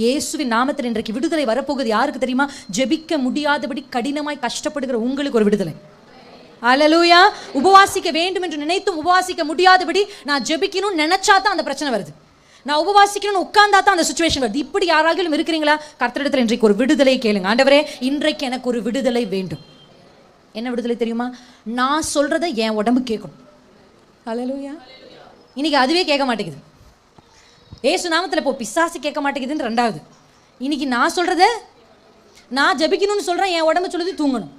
இயேசுவின் நாமத்தில் இன்றைக்கு விடுதலை வரப்போகுது. யாருக்கு தெரியுமா? ஜெபிக்க முடியாதபடி கடினமாய் கஷ்டப்படுகிற உங்களுக்கு ஒரு விடுதலை. அலலூயா உபவாசிக்க வேண்டும் என்று நினைத்தும் உபவாசிக்க முடியாதபடி நான் ஜெபிக்கணும்னு நினைச்சா தான் அந்த பிரச்சனை வருது. நான் உபவாசிக்கணும்னு உட்கார்ந்தா தான் அந்த சுச்சுவேஷன் வருது. இப்படி யாராலும் இருக்கிறீங்களா? கர்த்தரிடத்தில் இன்றைக்கு ஒரு விடுதலை கேளுங்க. ஆண்டவரே இன்றைக்கு எனக்கு ஒரு விடுதலை வேண்டும். என்ன விடுதலை தெரியுமா? நான் சொல்றதை என் உடம்பு கேட்கணும் அலலூயா இன்னைக்கு அதுவே கேட்க மாட்டேங்குது. ஏசு நாமத்தில் இப்போ பிசாசு கேட்க மாட்டேங்குதுன்னு ரெண்டாவது. இன்னைக்கு நான் சொல்கிறத நான் ஜெபிக்கணும்னு சொல்கிறேன் என் உடம்பு சொல்லுது தூங்கணும்.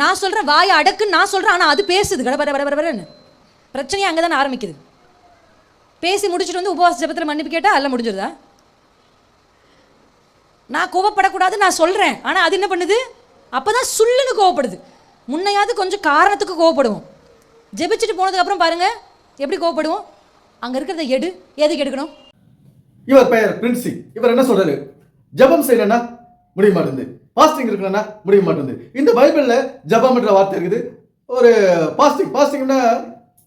நான் சொல்கிறேன் வாயை அடக்குன்னு நான் சொல்கிறேன் ஆனால் அது பேசுது. கடபட பர பர பிரச்சனையே அங்கே தானே ஆரம்பிக்குது. பேசி முடிச்சுட்டு வந்து உபவாச ஜபத்தில் மன்னிப்பு கேட்டால் அல்ல முடிஞ்சிருதா? நான் கோவப்படக்கூடாது நான் சொல்கிறேன் ஆனால் அது என்ன பண்ணுது? அப்போ தான் சுள்ளுன்னு கோவப்படுது. முன்னையாவது கொஞ்சம் காரணத்துக்கு கோவப்படுவோம். ஜெபிச்சுட்டு போனதுக்கப்புறம் பாருங்கள் எப்படி கோவப்படுவோம்? அங்க இருக்கிறத எடு. எதுக்கு எடுக்கணும்? இவர் பெயர் பிரின்சி. இவர் என்ன சொல்றாரு? ஜெபம் செய்யலன்னா முடிய மாட்டேங்குது. பாஸ்டிங் இருக்கணும்னா முடிய மாட்டேங்குது. இந்த பைபிள்ல ஜபம்ன்ற வார்த்தை இருக்குது. ஒரு பாஸ்டிங் பாஸ்டிங்னா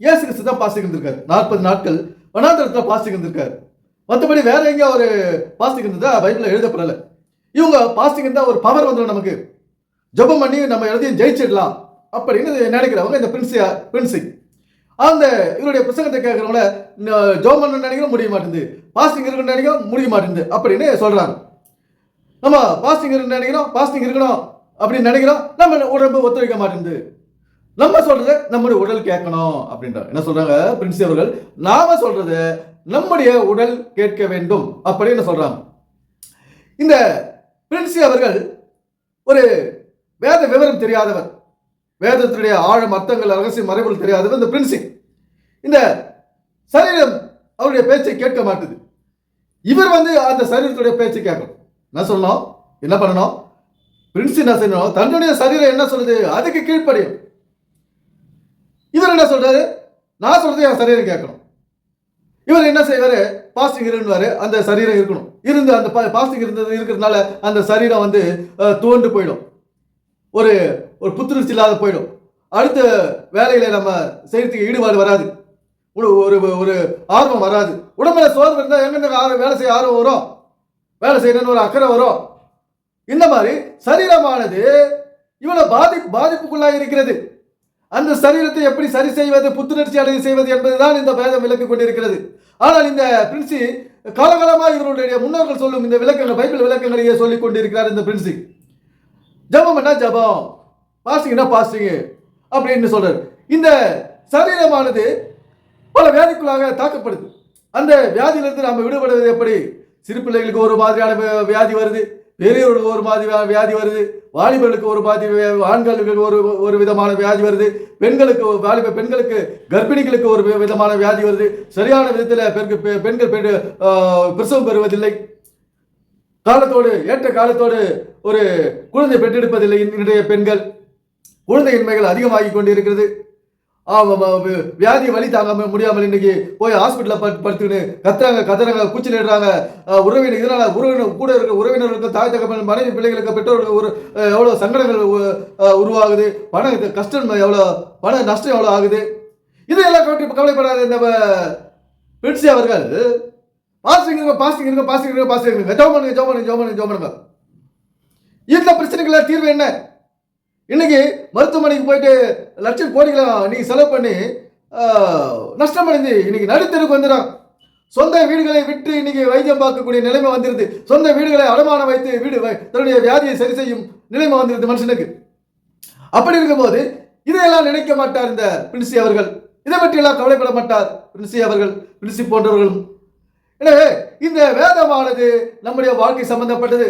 இயேசு கிறிஸ்து தான் பாஸ்டிங் இருந்திருக்காரு. நாற்பது நாட்கள் வனாந்திரத்தில் பாஸ்டிங் இருந்திருக்காரு. மற்றபடி வேற எங்கே ஒரு பாஸ்டிங் இருந்ததா பைபிளில் எழுதப்படல. இவங்க பாஸ்டிங் இருந்தால் ஒரு பவர் வந்துடும் நமக்கு. ஜெபம் பண்ணி நம்ம எல்லாத்தையும் ஜெயிச்சிடலாம் அப்படின்னு நினைக்கிறவங்க இந்த பிரின்சியா பிரின்சிங் அந்த இவருடைய புத்தகத்தை கேட்கறவங்கள ஜோம் பண்ண நினைக்கிறோம் முடிய மாட்டேங்குது. பாஸ்டிங் இருக்க நினைக்கிறோம் முடிய மாட்டேங்குது அப்படின்னு சொல்றாங்க. நம்ம பாஸ்டிங் இருக்க நினைக்கிறோம் பாஸ்டிங் இருக்கணும் அப்படின்னு நினைக்கிறோம் நம்ம உடம்பு ஒத்துழைக்க மாட்டேங்குது. நம்ம சொல்றதை நம்முடைய உடல் கேட்கணும் அப்படின்றாங்க. என்ன சொல்றாங்க பிரின்சி அவர்கள்? நாம சொல்றது நம்முடைய உடல் கேட்க வேண்டும் அப்படின்னு சொல்றாங்க. இந்த பிரின்சி அவர்கள் ஒரு வேத விவரம் தெரியாதவர். வேதத்தினுடைய ஆழம் அர்த்தங்கள் ரகசியம் மறைபொருள் தெரியாது. இந்த பிரின்சிங் இந்த சரீரம் அவருடைய பேச்சை கேட்க மாட்டுது. இவர் வந்து அந்த சரீரத்துடைய பேச்சை கேட்கணும். என்ன சொல்லணும்? என்ன பண்ணணும்? பிரின்ஸ் என்ன செய்யணும்? தன்னுடைய சரீரம் என்ன சொல்லுது? அதுக்கு கீழ்ப்படியும் இவர் என்ன சொல்றாரு? நான் சொல்றது என் சரீரம் கேட்கணும். இவர் என்ன செய்வாரு? பாஸ்டிங் இருந்துவாரு அந்த சரீரம் இருக்கணும். இருந்து அந்த பாஸ்டிங் இருந்தது இருக்கிறதுனால அந்த சரீரம் வந்து தோண்டு துவண்டு போயிடும். ஒரு ஒரு புத்துணர்ச்சி இல்லாத போயிடும். அடுத்த வேலையில் நம்ம செய்யறதுக்கு ஈடுபாடு வராது. ஒரு ஒரு ஆர்வம் வராது. உடம்புல சோர்வு இருந்தால் எங்க ஆர்வம் வேலை செய்ய ஆர்வம் வரும்? வேலை செய்யணும்னு ஒரு அக்கறை வரும். இந்த மாதிரி சரீரமானது இவ்வளவு பாதி பாதிப்புக்குள்ளாக இருக்கிறது. அந்த சரீரத்தை எப்படி சரி செய்வது புத்துணர்ச்சி அடைய செய்வது என்பதுதான் இந்த வேதம் விளக்கி கொண்டிருக்கிறது. ஆனால் இந்த பிரின்சி காலகாலமாக இவருடைய முன்னோர்கள் சொல்லும் இந்த விளக்கங்கள் பைபிள் விளக்கங்களையே சொல்லிக் கொண்டிருக்கிறார் இந்த பிரின்சி. ஜபம்னா என்ன ஜபம்? பாஸ்டிங்னா பாஸ்டிங்? அப்படின்னு சொல்றாரு. இந்த சரீரமானது பல வியாதிக்குள்ளாக தாக்கப்படுது. அந்த வியாதியிலிருந்து நாம் விடுபடுவது எப்படி? சிறு பிள்ளைகளுக்கு ஒரு மாதிரியான வியாதி வருது. பெரியவர்களுக்கு ஒரு மாதிரி வியாதி வருது. வாலிபர்களுக்கு ஒரு மாதிரி ஆண்களுக்கு ஒரு ஒரு விதமான வியாதி வருது. பெண்களுக்கு வாலிப பெண்களுக்கு கர்ப்பிணிகளுக்கு ஒரு விதமான வியாதி வருது. சரியான விதத்தில் பெண்கள் பெ- பெண்கள் பிரசவம் பெறுவதில்லை. காலத்தோடு ஏற்ற காலத்தோடு ஒரு குழந்தை பெற்றெடுப்பதில்லை இன்றைய பெண்கள். குழந்தையின்மைகள் அதிகமாகி கொண்டிருக்கிறது. வியாதி வலி தாங்காமல் முடியாமல் இன்னைக்கு போய் ஹாஸ்பிட்டலில் படுத்துக்கிட்டு கத்துறாங்க கத்துறாங்க கூச்சலிடுறாங்க. அஹ், உறவினர் இதனால் உறவினர் கூட இருக்கிற உறவினர்களுக்கு தாய் தகப்பன் மனைவி பிள்ளைகளுக்கு பெற்றோர்களுக்கு ஒரு எவ்வளோ சங்கடங்கள் உருவாகுது. பண கஷ்டம் எவ்வளோ பண நஷ்டம் எவ்வளோ ஆகுது. இதையெல்லாம் கவலைப்படாத இந்த பிரிட்சி அவர்கள். பாஸ்டிங் இருக்க பாஸ்டிங் இருக்க பாஸ்டிங் இருக்க பாஸ்டிங் இருக்க ஜோ பண்ணுங்க ஜோ பண்ணுங்க ஜோ பண்ணுங்க ஜோ பண்ணுங்க. இந்த பிரச்சனைகள தீர்வு என்ன? இன்னைக்கு மருத்துவமனைக்கு போயிட்டு லட்சம் கோடிகளை நீங்க செலவு பண்ணி நஷ்டம் அடைந்து இன்னைக்கு நடுத்தருக்கு வந்துடும் சொந்த வீடுகளை விட்டு இன்னைக்கு வைத்தியம் பார்க்கக்கூடிய நிலைமை வந்துருது. சொந்த வீடுகளை அடமானம் வைத்து வீடு வை- தன்னுடைய வியாதியை சரி செய்யும் நிலைமை வந்துருது மனுஷனுக்கு. அப்படி இருக்கும்போது இதையெல்லாம் நினைக்க மாட்டார் இந்த பிரின்சி அவர்கள். இதை பற்றியெல்லாம் கவலைப்பட மாட்டார் பிரின்சி அவர்கள் பிரின்சி போன்றவர்களும். எனவே இந்த வேதமானது நம்முடைய வாழ்க்கை சம்பந்தப்பட்டது.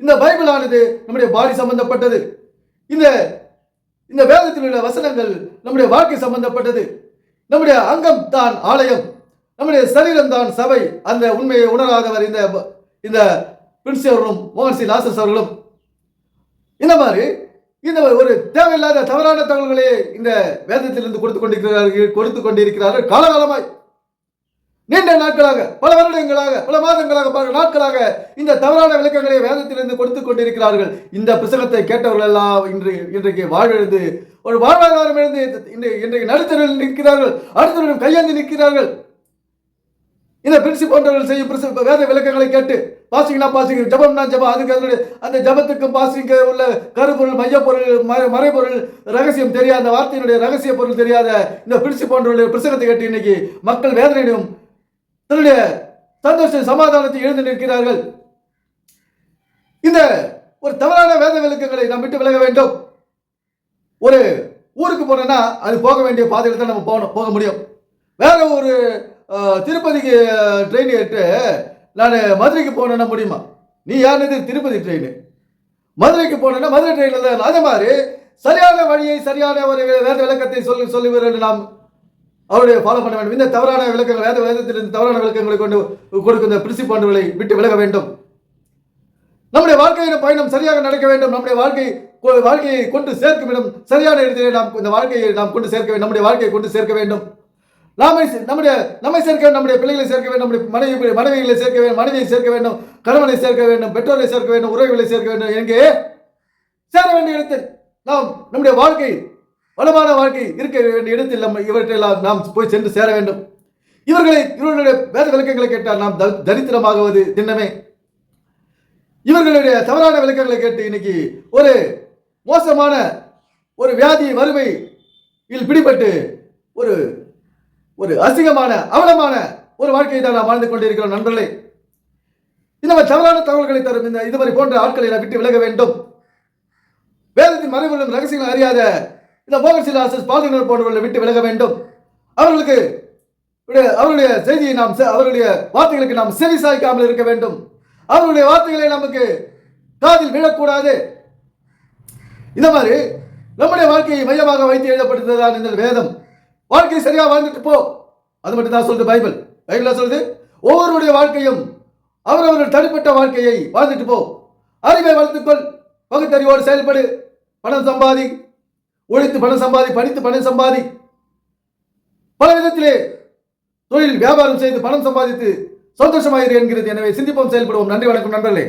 இந்த பைபிளானது நம்முடைய பாடி சம்பந்தப்பட்டது. இந்த இந்த வேதத்தில் உள்ள வசனங்கள் நம்முடைய வாழ்க்கை சம்பந்தப்பட்டது. நம்முடைய அங்கம் தான் ஆலயம். நம்முடைய சரீரம் தான் சபை. அந்த உண்மையை உணராதவர் இந்த இந்த பிரின்சி அவர்களும் மோகன் சி. லாசஸ் அவர்களும். இந்த மாதிரி இந்த ஒரு தேவையில்லாத தவறான தகவல்களை இந்த வேதத்திலிருந்து கொடுத்து கொண்டிருக்கிறார்கள் கொடுத்து கொண்டிருக்கிறார்கள் காலகாலமாய். நீண்ட நாட்களாக பல வருடங்களாக பல மாதங்களாக பல நாட்களாக இந்த தவறான விளக்கங்களை வேதத்திலிருந்து கொடுத்து கொண்டிருக்கிறார்கள். இந்த புத்தகத்தை கேட்டவர்கள் எல்லாம் இன்று இன்றைக்கு வாழ்ந்து ஒரு வாழ்வாதாரம் இருந்து இன்றைக்கு நடுத்தரில் நிற்கிறார்கள் அடுத்தவரிடம் கையாந்து நிற்கிறார்கள். இந்த பிரின்சி போன்றவர்கள் செய்யும் வேத விளக்கங்களை கேட்டு பாசிங்னா பாசிங் ஜபம்னா ஜபம் அதுக்கு அதனுடைய அந்த ஜபத்துக்கும் பாசிங்க உள்ள கருப்பொருள் மையப்பொருள் மறை- மறைபொருள் ரகசியம் தெரியாத அந்த வார்த்தையினுடைய ரகசிய பொருள் தெரியாத இந்த பிரின்சி போன்றவர்களுடைய பிரசங்கத்தை கேட்டு இன்னைக்கு மக்கள் வேதனையிடும் தன்னுடைய சந்தோஷ சமாதானத்தை எழுந்து நிற்கிறார்கள். இந்த ஒரு தவறான வேத விளக்கங்களை நாம் விட்டு விலக வேண்டும். ஒரு ஊருக்கு போனோம்னா அது போக வேண்டிய பாதையில் தான் நம்ம போகணும் போக முடியும். வேற ஒரு திருப்பதிக்கு ட்ரெயின் ஏற்று நான் மதுரைக்கு போனேன்னா முடியுமா? நீ யாருன்னு திருப்பதி ட்ரெயின் மதுரைக்கு போனேன்னா மதுரை ட்ரெயினில் தான். அதே மாதிரி சரியான வழியை சரியான ஒரு வேத விளக்கத்தை சொல்லி சொல்லுவீர்கள் நாம் அவருடைய ஃபாலோ பண்ண வேண்டும். இந்த தவறான விளக்கங்கள் வேத வேதத்திலிருந்து தவறான விளக்கங்களை கொண்டு கொடுக்கும் இந்த பிரிசி போன்றவர்களை விட்டு விலக வேண்டும். நம்முடைய வாழ்க்கையின் பயணம் சரியாக நடக்க வேண்டும். நம்முடைய வாழ்க்கை கொ- வாழ்க்கையை கொண்டு சேர்க்கும் இடம் சரியான இடத்திலே நாம் இந்த வாழ்க்கையை நாம் கொண்டு சேர்க்க வேண்டும். நம்முடைய வாழ்க்கையை கொண்டு சேர்க்க வேண்டும். நாமை சே- நம்முடைய நம்மை சேர்க்க வேண்டும். நம்முடைய பிள்ளைகளை சேர்க்க வேண்டும். நம்முடைய மனைவி மனைவிகளை சேர்க்க வேண்டும். மனைவியை சேர்க்க வேண்டும். கணவனை சேர்க்க வேண்டும். பெற்றோரை சேர்க்க வேண்டும். உறவுகளை சேர்க்க வேண்டும். எங்கே சேர வேண்டிய இடத்தில் நாம் நம்முடைய வாழ்க்கை வளமான வாழ்க்கை இருக்க வேண்டிய இடத்தில் நம்ம இவற்றையெல்லாம் நாம் போய் சென்று சேர வேண்டும். இவர்களை இவர்களுடைய வேத விளக்கங்களை கேட்டால் நாம் தரித்திரமாகுவது திண்ணமே. இவர்களுடைய தவறான விளக்கங்களை கேட்டு இன்னைக்கு ஒரு மோசமான ஒரு வியாதி வறுமை இல் பிடிபட்டு ஒரு ஒரு அசிங்கமான அவலமான ஒரு வாழ்க்கையை தான் நாம் வாழ்ந்து கொண்டிருக்கிறோம் நண்பர்களே. இந்த மாதிரி தவறான தகவல்களை தரும். இந்த இதுவரை போன்ற ஆட்களை நான் விட்டு விலக வேண்டும். வேதத்தின் மறைவுகளும் ரகசியங்கள் அறியாத இந்த போகர்சிலாசஸ் பாலினர் போன்றவர்களை விட்டு விலக வேண்டும். அவர்களுக்கு அவருடைய செய்தியை நாம் அவருடைய வார்த்தைகளுக்கு நாம் செவி சாய்க்காமல் இருக்க வேண்டும். அவருடைய வார்த்தைகளை நமக்கு காதில் விழக்கூடாது. இந்த மாதிரி நம்முடைய வாழ்க்கையை மையமாக வைத்து எழுதப்பட்டதுதான் இந்த வேதம். வாழ்க்கையை சரியா வாழ்ந்துட்டு போ. அது மட்டும் தான் சொல்லுது பைபிள். பைபிள் சொல்லுது? ஒவ்வொருடைய வாழ்க்கையும் அவரவர்கள் தனிப்பட்ட வாழ்க்கையை வாழ்ந்துட்டு போ. அறிவை வளர்த்துக்கொள் பகுத்தறிவோடு செயல்படு. பணம் சம்பாதி. உழைத்து பணம் சம்பாதி படித்து பணம் சம்பாதி. பல விதத்திலே தொழில் வியாபாரம் செய்து பணம் சம்பாதித்து சந்தோஷமாயிரு என்கிறது. எனவே சிந்திப்போம் செயல்படுவோம். நன்றி வணக்கம் நண்பர்களே.